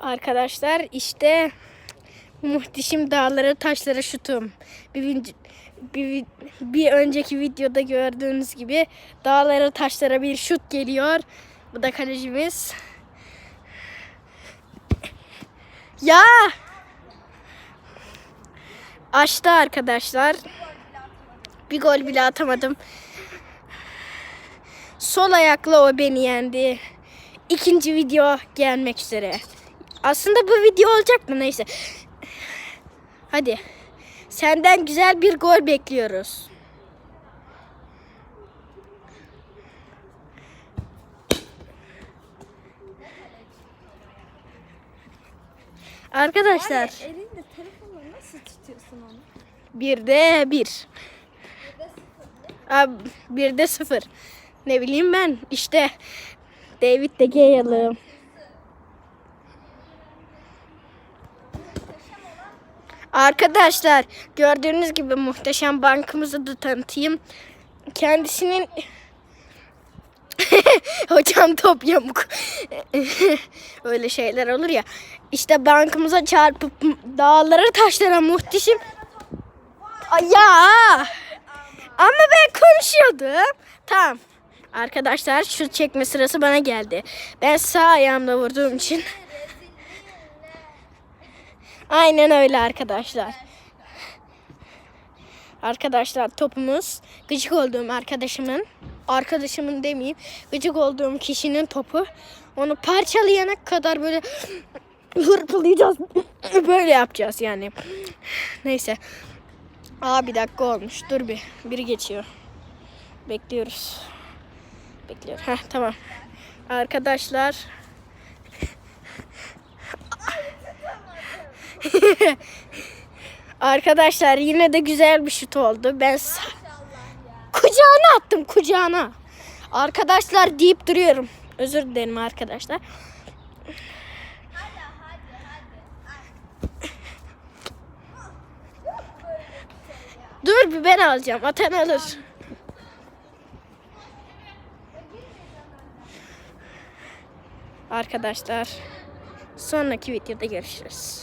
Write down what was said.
Arkadaşlar işte muhteşem dağlara taşlara şutum. Bir, bir, bir önceki videoda gördüğünüz gibi dağlara taşlara bir şut geliyor. Bu da kalecimiz. Ya! Açtı arkadaşlar. Bir gol bile atamadım. Sol ayakla o beni yendi. İkinci video gelmek üzere. Aslında bu video olacak mı? Neyse. Hadi. Senden güzel bir gol bekliyoruz. Arkadaşlar Elinde telefonla nasıl tutuyorsun onu? bir de bir. Abi bir de sıfır. Ne bileyim ben işte David de Gea'lığım. Arkadaşlar gördüğünüz gibi muhteşem bankımızı da tanıtayım. Kendisinin Hocam top yamuk. Öyle şeyler olur ya. İşte bankımıza çarpıp dağlara taşlara muhteşem. Ya. Ama ben konuşuyordum. Tamam. Arkadaşlar şu çekme sırası bana geldi. Ben sağ ayağımla vurduğum için. Aynen öyle arkadaşlar. Arkadaşlar topumuz gıcık olduğum arkadaşımın, arkadaşımın demeyeyim, gıcık olduğum kişinin topu. Onu parçalayana kadar böyle hırpalayacağız. Böyle yapacağız yani. Neyse. Aa bir dakika olmuş. Dur bir. Biri geçiyor. Bekliyoruz. Bekliyor. Heh tamam. Arkadaşlar. Arkadaşlar yine de güzel bir şut oldu. Ben kucağına attım kucağına. Arkadaşlar deyip duruyorum. Özür dilerim arkadaşlar. Dur bir ben alacağım. Atan alır. Arkadaşlar sonraki videoda görüşürüz.